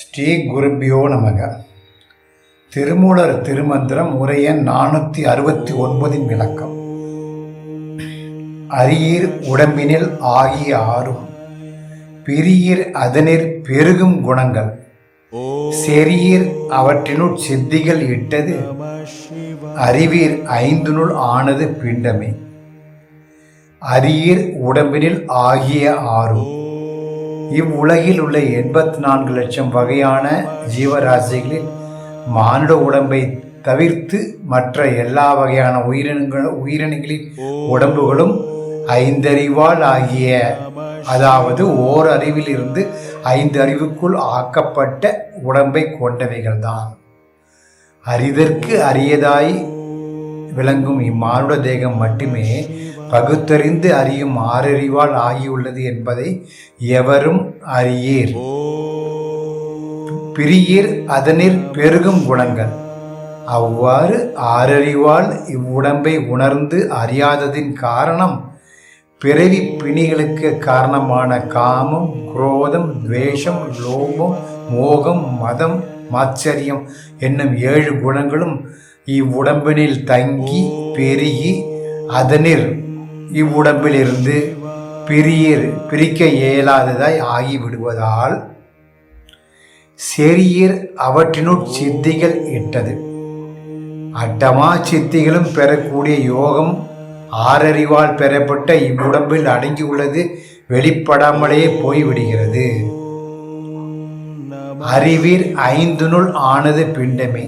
ஸ்ரீ குருபியோ நமக. திருமூலர் திருமந்திரம் உரையன் நானூற்றி அறுபத்தி ஒன்பதின் விளக்கம். அரியீர் உடம்பினில் ஆகிய ஆறும் பிரியீர் அதனிற் பெருகும் குணங்கள். செரியீர் அவற்றினுள் சித்திகள் இட்டது அறிவீர் ஐந்துனுள் ஆனது பிண்டமே. அரியீர் உடம்பினில் ஆகிய ஆறும் இவ்வுலகில் உள்ள எண்பத்தி நான்கு லட்சம் வகையான ஜீவராசிகளில் மானுட உடம்பை தவிர்த்து மற்ற எல்லா வகையான உயிரினங்கள் உயிரினங்களின் உடம்புகளும் ஐந்தறிவால் ஆகிய அதாவது ஓர் அறிவிலிருந்து ஐந்து அறிவுக்குள் ஆக்கப்பட்ட உடம்பை கொண்டவைகள்தான். அரிதற்கு அரியதாய் விளங்கும் இம்மானுட தேகம் மட்டுமே பகுத்தறிந்து அறியும் ஆறறிவால் ஆகியுள்ளது என்பதை எவரும் அறியீர். பிரியீர் அதனிற் பெருகும் குணங்கள். அவ்வாறு ஆறறிவால் இவ்வுடம்பை உணர்ந்து அறியாததின் காரணம் பிறவி பிணிகளுக்கு காரணமான காமம் குரோதம் துவேஷம் லோபம் மோகம் மதம் மாச்சரியம் என்னும் ஏழு குணங்களும் இவ்வுடம்பினில் தங்கி பெருகி அதனில் இவ்வுடம்பிலிருந்து பிரியர் பிரிக்க இயலாததாய் ஆகிவிடுவதால் செரியர் அவற்றினுட் சித்திகள் இட்டது. அட்டமா சித்திகளும் பெறக்கூடிய யோகம் ஆறறிவால் பெறப்பட்ட இவ்வுடம்பில் அடங்கியுள்ளது வெளிப்படாமலேயே போய்விடுகிறது. அறிவீர் ஐந்துனுள் ஆனது பிண்டமே.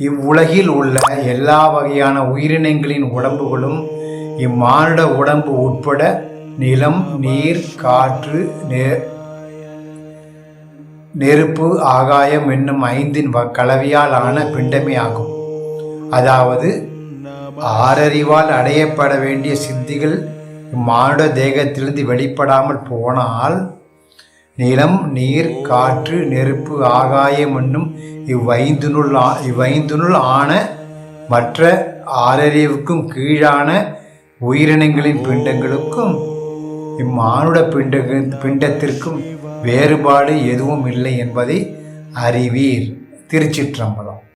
இவ்வுலகில் உள்ள எல்லா வகையான உயிரினங்களின் உடம்புகளும் இம்மானுட உடம்பு உட்பட நிலம் நீர் காற்று நே நெருப்பு ஆகாயம் என்னும் ஐந்தின் வ- கலவையால் ஆன பிண்டமே ஆகும். அதாவது ஆறறிவால் அடையப்பட வேண்டிய சித்திகள் இம்மானுட தேகத்திலிருந்து வெளிப்படாமல் போனால் நிலம் நீர் காற்று நெருப்பு ஆகாயம் என்னும் இவ்வைந்துனுள் ஆ- ஆன மற்ற ஆறறிவுக்கும் கீழான உயிரினங்களின் பிண்டங்களுக்கும் இம்மானுட பிண்ட பிண்டத்திற்கும் வேறுபாடு எதுவும் இல்லை என்பதை அறிவீர். திருச்சிற்றம்பலம்.